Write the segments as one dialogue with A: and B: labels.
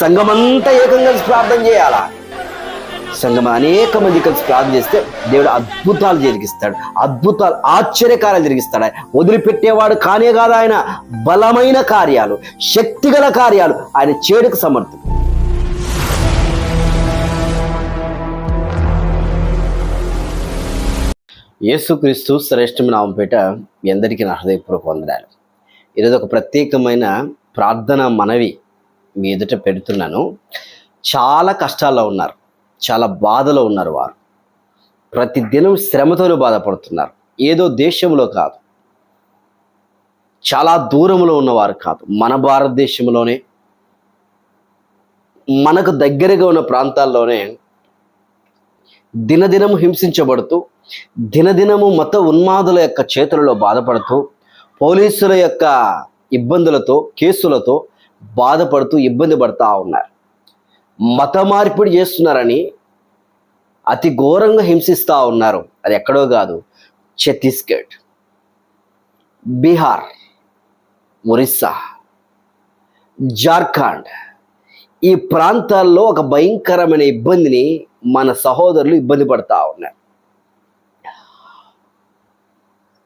A: సంఘమంతా ఏకం కలిసి ప్రార్థన చేయాలా? సంఘం అనేక మంది కలిసి ప్రార్థన చేస్తే దేవుడు అద్భుతాలు జరిగిస్తాడు. అద్భుతాలు ఆశ్చర్యకార్యాలు జరిగిస్తాడు. ఆయన వదిలిపెట్టేవాడు కానే కాదు ఆయన. బలమైన కార్యాలు శక్తిగల కార్యాలు ఆయన చేడుకు సమర్థం యేసుక్రీస్తు శ్రేష్టమైన నామంపేట మీ అందరికీ నా హృదయపూర్వక వందనాలు. ఈరోజు ఒక ప్రత్యేకమైన ప్రార్థన మనవి మీ ఎదుట పెడుతున్నాను. చాలా కష్టాల్లో ఉన్నారు. చాలా బాధలో ఉన్నారు వారు. ప్రతిదినం శ్రమతోనూ శ్రమతోనే బాధపడుతున్నారు. ఏదో దేశంలో కాదు. చాలా దూరంలో ఉన్నవారు కాదు. మన భారతదేశంలోనే మనకు దగ్గరగా ఉన్న ప్రాంతాల్లోనే దినదినము హింసించబడుతూ దినదినము మత ఉన్మాదుల యొక్క చేతులలో బాధపడుతూ పోలీసుల యొక్క ఇబ్బందులతో కేసులతో బాధపడుతూ ఇబ్బంది పడుతూ ఉన్నారు. మత మార్పిడి చేస్తున్నారని అతి ఘోరంగా హింసిస్తూ ఉన్నారు. అది ఎక్కడో కాదు ఛత్తీస్గఢ్ బీహార్ ఒరిస్సా జార్ఖండ్. ఈ ప్రాంతాల్లో ఒక భయంకరమైన ఇబ్బందిని మన సహోదరులు ఇబ్బంది పడతా ఉన్నారు.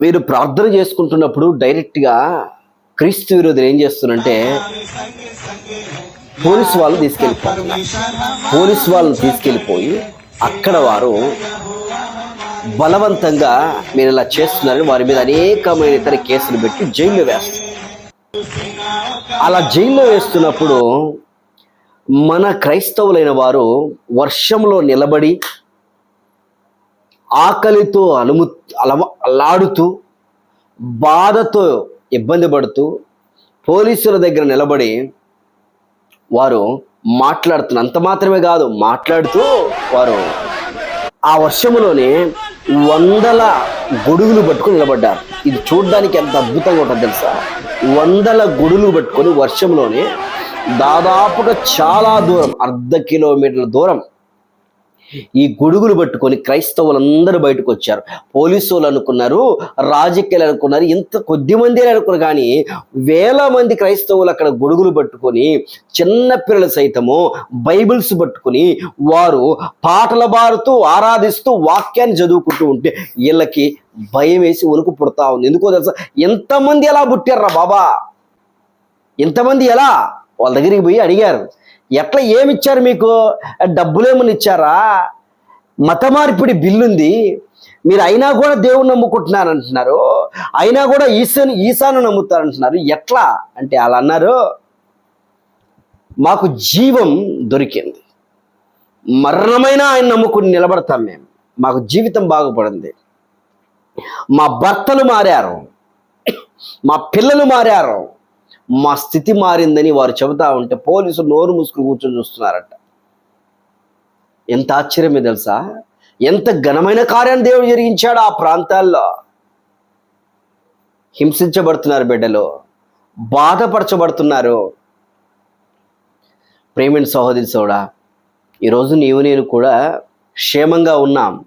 A: వీరు ప్రార్థన చేసుకుంటున్నప్పుడు డైరెక్ట్గా క్రీస్తు విరోధులు ఏం చేస్తున్నారంటే పోలీసు వాళ్ళు తీసుకెళ్ళిపోతున్నారు. పోలీసు వాళ్ళని తీసుకెళ్ళిపోయి అక్కడ వారు బలవంతంగా మీరు ఇలా చేస్తున్నారని వారి మీద అనేకమైన ఇతర కేసులు పెట్టి జైల్లో వేస్తారు అలా జైల్లో వేస్తున్నప్పుడు మన క్రైస్తవులైన వారు వర్షంలో నిలబడి ఆకలితో అలుము అలమ అల్లాడుతూ బాధతో ఇబ్బంది పడుతూ పోలీసుల దగ్గర నిలబడి వారు మాట్లాడుతున్న అంత మాత్రమే కాదు మాట్లాడుతూ వారు ఆ వర్షములోనే వందల గొడుగులు పట్టుకొని నిలబడ్డారు. ఇది చూడడానికి ఎంత అద్భుతంగా ఉంటుంది తెలుసా? వందల గొడుగులు పట్టుకొని వర్షంలోనే దాదాపుగా చాలా దూరం అర్ధ కిలోమీటర్ల దూరం ఈ గొడుగులు పట్టుకొని క్రైస్తవులందరూ బయటకు వచ్చారు. పోలీసు వాళ్ళు అనుకున్నారు రాజకీయాలు అనుకున్నారు ఇంత కొద్ది మంది అనుకున్నారు కానీ వేల మంది క్రైస్తవులు అక్కడ గొడుగులు పట్టుకొని చిన్న పిల్లలు సైతము బైబిల్స్ పట్టుకొని వారు పాటలు బారుతూ ఆరాధిస్తూ వాక్యాన్ని చదువుకుంటూ ఉంటే వీళ్ళకి భయం వేసి వణుకు పుడతా ఉంది. ఎందుకో తెలుసా? ఎంతమంది ఎలా పుట్టారా బాబా? ఎంతమంది ఎలా? వాళ్ళ దగ్గరికి పోయి అడిగారు. ఎట్లా ఏమిచ్చారు మీకు? డబ్బులేమని ఇచ్చారా మత మార్పిడి బిల్లుంది. మీరు అయినా కూడా దేవుని నమ్ముకుంటున్నారు అంటున్నారు అయినా కూడా ఈశాను ఈశాను నమ్ముతారు అంటున్నారు ఎట్లా? అంటే అలా అన్నారు. మాకు జీవం దొరికింది. మరణమైన ఆయన నమ్ముకుని నిలబడతాం మేము. మాకు జీవితం బాగుపడింది. మా భర్తలు మారారు. మా పిల్లలు మారారు. మా స్థితి మారిందని వారు చెబుతా ఉంటే పోలీసులు నోరు మూసుకుని కూర్చొని చూస్తున్నారట. ఎంత ఆశ్చర్యమే తెలుసా? ఎంత ఘనమైన కార్యాన్ని దేవుడు జరిగించాడు ఆ ప్రాంతాల్లో. హింసించబడుతున్నారు బిడ్డలు. బాధపరచబడుతున్నారు. ప్రేమిణ సహోదరి సోడా ఈరోజు నీవు నేను కూడా క్షేమంగా ఉన్నాం.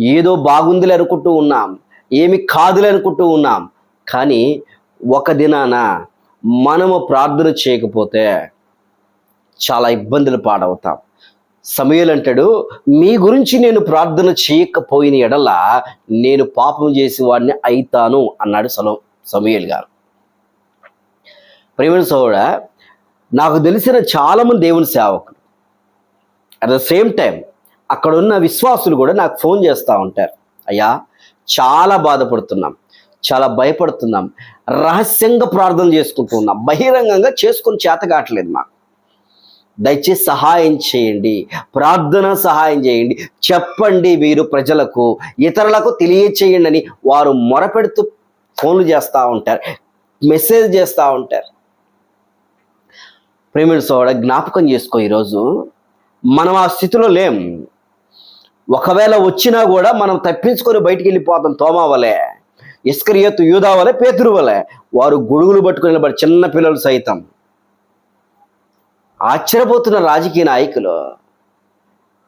A: ఏదో బాగుందిలే అనుకుంటూ ఉన్నాం. ఏమి కాదులే అనుకుంటూ ఉన్నాం. కానీ ఒక దినాన మనము ప్రార్థన చేయకపోతే చాలా ఇబ్బందులు పాడవుతాం. సమయలు అంటాడు మీ గురించి నేను ప్రార్థన చేయకపోయిన ఎడల నేను పాపం చేసి వాడిని అయితాను అన్నాడు సలో సమయల్ గారు. ప్రేమ సోడ నాకు తెలిసిన చాలామంది దేవుని సేవకులు అట్ ద సేమ్ టైం అక్కడ ఉన్న విశ్వాసులు కూడా నాకు ఫోన్ చేస్తూ ఉంటారు. అయ్యా చాలా బాధపడుతున్నాం. చాలా భయపడుతున్నాం. రహస్యంగా ప్రార్థన చేసుకుంటున్నాం బహిరంగంగా చేసుకుని చేత కావట్లేదు మాకు. దయచేసి సహాయం చేయండి. ప్రార్థన సహాయం చేయండి. చెప్పండి మీరు ప్రజలకు ఇతరులకు తెలియచేయండి అని వారు మొరపెడుతూ ఫోన్లు చేస్తూ ఉంటారు. మెసేజ్ చేస్తూ ఉంటారు. ప్రేమిడు సోడ జ్ఞాపకం చేసుకో ఈరోజు. మనం ఆ స్థితిలో లేం. ఒకవేళ వచ్చినా కూడా మనం తప్పించుకొని బయటికి వెళ్ళిపోతాం తోమావలే. వలె ఇస్కరియత్తు యూదా వలె పేతురు వలె. వారు గొడుగులు పట్టుకుని నిలబడి చిన్న పిల్లలు సైతం. ఆశ్చర్యపోతున్న రాజకీయ నాయకులు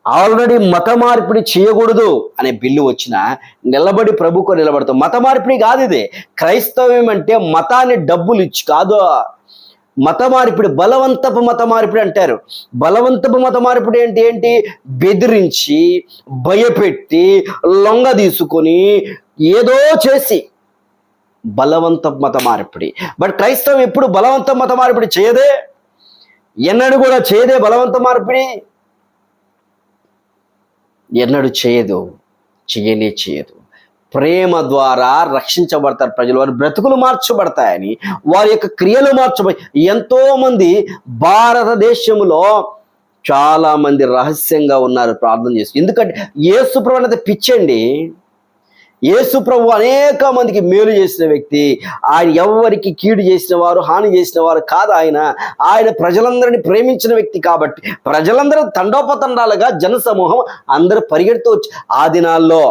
A: ఆల్రెడీ మత మార్పిడి చేయకూడదు అనే బిల్లు వచ్చిన నిలబడి ప్రభుకు నిలబడతాం. మత మార్పిడి కాదు ఇది. క్రైస్తవ్యం అంటే మతాన్ని డబ్బులు ఇచ్చి కాదు. మత మార్పిడి బలవంతపు మత మార్పిడి అంటారు. బలవంతపు మత మార్పిడి అంటే ఏంటి? బెదిరించి భయపెట్టి లొంగ తీసుకొని ఏదో చేసి బలవంత మత మార్పిడి బట్ క్రైస్తవం ఎప్పుడు బలవంత మత మార్పిడి చేయదే? ఎన్నడూ కూడా చేయదే బలవంత మార్పిడి? ఎన్నడూ చేయదు చేయనే చేయదు. ప్రేమ ద్వారా రక్షించబడతారు ప్రజలు వారి బ్రతుకులు మార్చబడతాయని వారి యొక్క క్రియలు మార్చబడి ఎంతోమంది భారతదేశంలో చాలామంది రహస్యంగా ఉన్నారు ప్రార్థన చేసి ఎందుకంటే యేసు ప్రవణత పిచ్చండి. యేసు ప్రభు అనేక మందికి మేలు చేసిన వ్యక్తి. ఆయన ఎవరికి కీడు చేసిన వారు హాని చేసిన వారు కాదు ఆయన. ఆయన ప్రజలందరినీ ప్రేమించిన వ్యక్తి కాబట్టి ప్రజలందరూ తండోపతండాలుగా జన సమూహం అందరూ పరిగెడుతూ ఆ దినాల్లో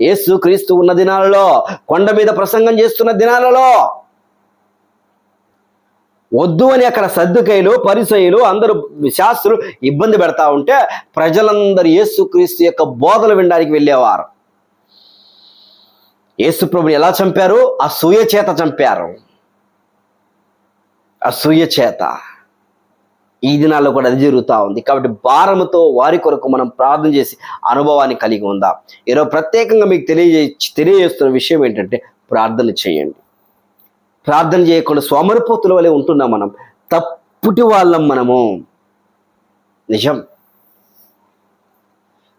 A: యేసు క్రీస్తు ఉన్న దినాలలో కొండ మీద ప్రసంగం చేస్తున్న దినాలలో వద్దు అని అక్కడ సర్దుకైలు పరిసయులు అందరూ శాస్త్రులు ఇబ్బంది పెడతా ఉంటే ప్రజలందరూ యేసుక్రీస్తు యొక్క బోధలు వినడానికి వెళ్ళేవారు. యేసుప్రభుని ఎలా చంపారు? అసూయ చేత చంపారు. అసూయ చేత. ఈ దినాల్లో కూడా అది జరుగుతూ ఉంది. కాబట్టి భారముతో వారి కొరకు మనం ప్రార్థన చేసి అనుభవాన్ని కలిగి ఉందాం. ఈరోజు ప్రత్యేకంగా మీకు తెలియజే తెలియజేస్తున్న విషయం ఏంటంటే ప్రార్థన చేయండి. ప్రార్థన చేయకుండా సోమరిపోతుల వలె ఉంటున్నాం మనం. తప్పుటి వాళ్ళం మనము. నిజం.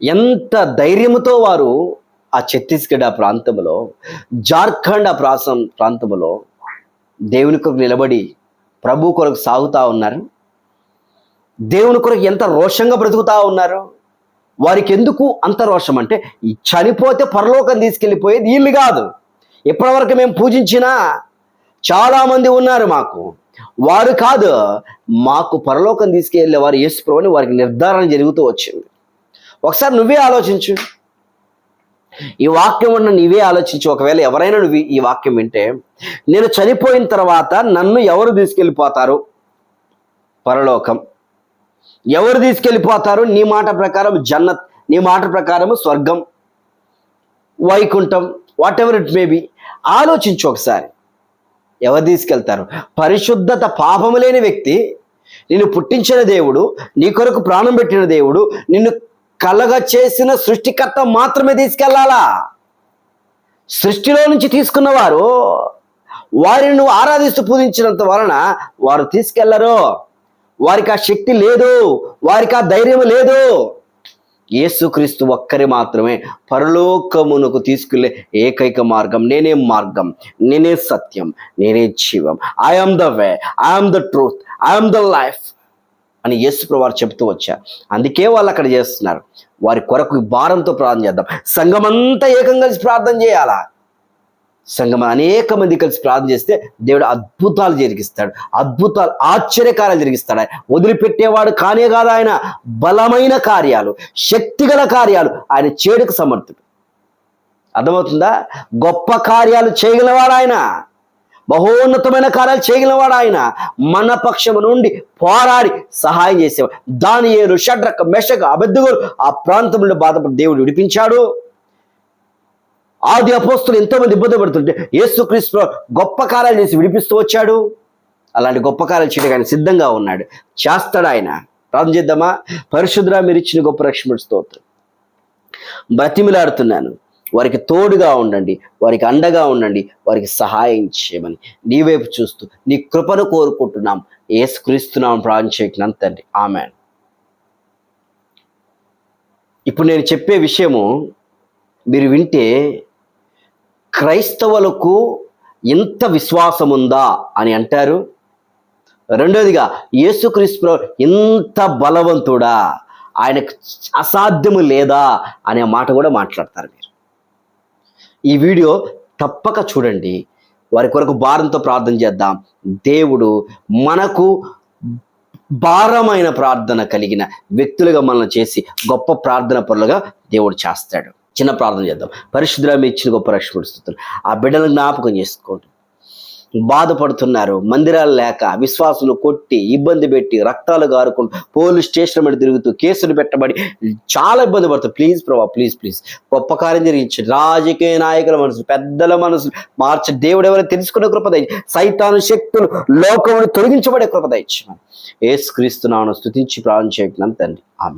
A: ఎంత ధైర్యముతో వారు ఆ ఛత్తీస్గఢ్ ఆ ప్రాంతంలో జార్ఖండ్ ఆ ప్రాసం ప్రాంతంలో దేవుని కొరకు నిలబడి ప్రభు కొరకు సాగుతూ ఉన్నారు. దేవుని కొరకు ఎంత రోషంగా బ్రతుకుతూ ఉన్నారు. వారికి ఎందుకు అంత రోషం అంటే చనిపోతే పరలోకం తీసుకెళ్ళిపోయేది వీళ్ళు కాదు. ఇప్పటివరకు మేము పూజించినా చాలామంది ఉన్నారు మాకు. వారు కాదు మాకు పరలోకం తీసుకెళ్ళే వారు యేసు ప్రభుని వారికి నిర్ధారణ జరుగుతూ వచ్చింది. ఒకసారి నువ్వే ఆలోచించు. ఈ వాక్యం ఉన్న నీవే ఆలోచించు. ఒకవేళ ఎవరైనా నువ్వు ఈ వాక్యం వింటే నేను చనిపోయిన తర్వాత నన్ను ఎవరు తీసుకెళ్ళిపోతారు? పరలోకం. ఎవరు తీసుకెళ్ళిపోతారు? నీ మాట ప్రకారం జన్నత్ నీ మాట ప్రకారం స్వర్గం Vaikuntham whatever it may be ఆలోచించు ఒకసారి. ఎవరు తీసుకెళ్తారు? పరిశుద్ధత పాపము లేని వ్యక్తి నిన్ను పుట్టించిన దేవుడు నీ కొరకు ప్రాణం పెట్టిన దేవుడు నిన్ను కలగ చేసిన సృష్టికర్త మాత్రమే తీసుకెళ్ళాలా? సృష్టిలో నుంచి తీసుకున్నవారు వారిని నువ్వు ఆరాధిస్తూ పూజించినంత వలన వారు తీసుకెళ్ళరు. వారికి ఆ శక్తి లేదు వారికి ఆ ధైర్యం లేదు. యేసుక్రీస్తు ఒక్కరి మాత్రమే పరలోకమునకు తీసుకెళ్ళే ఏకైక మార్గం నేనే మార్గం నేనే సత్యం నేనే జీవం. I'm the way I'm the truth I'm the life అని యేసు వారు చెప్తూ వచ్చారు. అందుకే వాళ్ళు అక్కడ చేస్తున్నారు. వారి కొరకు భారంతో ప్రార్థన చేద్దాం. సంఘమంతా ఏకం కలిసి ప్రార్థన చేయాలా? సంఘం అనేక మంది కలిసి ప్రార్థన చేస్తే దేవుడు అద్భుతాలు జరిగిస్తాడు. అద్భుతాలు ఆశ్చర్యకార్యాలు జరిగిస్తాడు. ఆయన వదిలిపెట్టేవాడు కానే కాదు ఆయన. బలమైన కార్యాలు శక్తిగల కార్యాలు ఆయన చేడుకు సమర్థుడు. అర్థమవుతుందా? గొప్ప కార్యాలు చేయగలవాడు ఆయన. బహోన్నతమైన కార్యాలు చేయగలవాడు ఆయన. మన పక్షము నుండి పోరాడి సహాయం చేసేవాడు. దాని ఏడు షడ్రక మెషక అబద్ధగురు ఆ ప్రాంతంలో బాధపడి దేవుడు విడిపించాడు. ఆది అపోస్తులు ఎంతోమంది ఇబ్బంది పడుతుంటే యేసుక్రీస్తు గొప్ప కార్యాలు చేసి విడిపిస్తూ వచ్చాడు. అలాంటి గొప్ప కార్యాలు చేయడానికి ఆయన సిద్ధంగా ఉన్నాడు. చేస్తాడు ఆయన. ప్రార్థన చేద్దామా? పరిశుద్ర మీరు ఇచ్చిన గొప్ప రక్షణ స్తోత్రం. బ్రతిమిలాడుతున్నాను. వారికి తోడుగా ఉండండి వారికి అండగా ఉండండి వారికి సహాయం చేయమని నీ వైపు చూస్తూ నీ కృపను కోరుకుంటున్నాం. ఏసుక్రీస్తున్నాం ప్రాణం చేయకున్నాను తండ్రి. ఆమె ఇప్పుడు నేను చెప్పే విషయము మీరు వింటే క్రైస్తవులకు ఎంత విశ్వాసం ఉందా అని అంటారు. రెండోదిగా యేసుక్రీస్తు ఇంత బలవంతుడా? ఆయనకు అసాధ్యము లేదా? అనే మాట కూడా మాట్లాడతారు. ఈ వీడియో తప్పక చూడండి. వారి కొరకు భారంతో ప్రార్థన చేద్దాం. దేవుడు మనకు భారమైన ప్రార్థన కలిగిన వ్యక్తులుగా మనల్ని చేసి గొప్ప ప్రార్థన పరులుగా దేవుడు చేస్తాడు. చిన్న ప్రార్థన చేద్దాం. పరిశుద్ధుల మీ ఇచ్చిన గొప్ప రక్షణ స్థుతులు ఆ బిడ్డలను జ్ఞాపకం చేసుకోండి. బాధపడుతున్నారు. మందిరాలు లేక విశ్వాసులు కొట్టి ఇబ్బంది పెట్టి రక్తాలు గారుకుంటూ పోలీస్ స్టేషన్ మీద తిరుగుతూ కేసులు పెట్టబడి చాలా ఇబ్బంది పడుతుంది ప్లీజ్ ప్రభా ప్లీజ్ ప్లీజ్. గొప్ప కార్యం జరిగించి రాజకీయ నాయకుల మనసు పెద్దల మనసు మార్చి దేవుడు ఎవరైనా తెలుసుకునే కృప సైతాను శక్తులు లోకమును తొలగించబడే కృప ఏసుక్రీస్తు నాను స్తుతించి ప్రాణం చేయగలను తండ్రి. ఆమె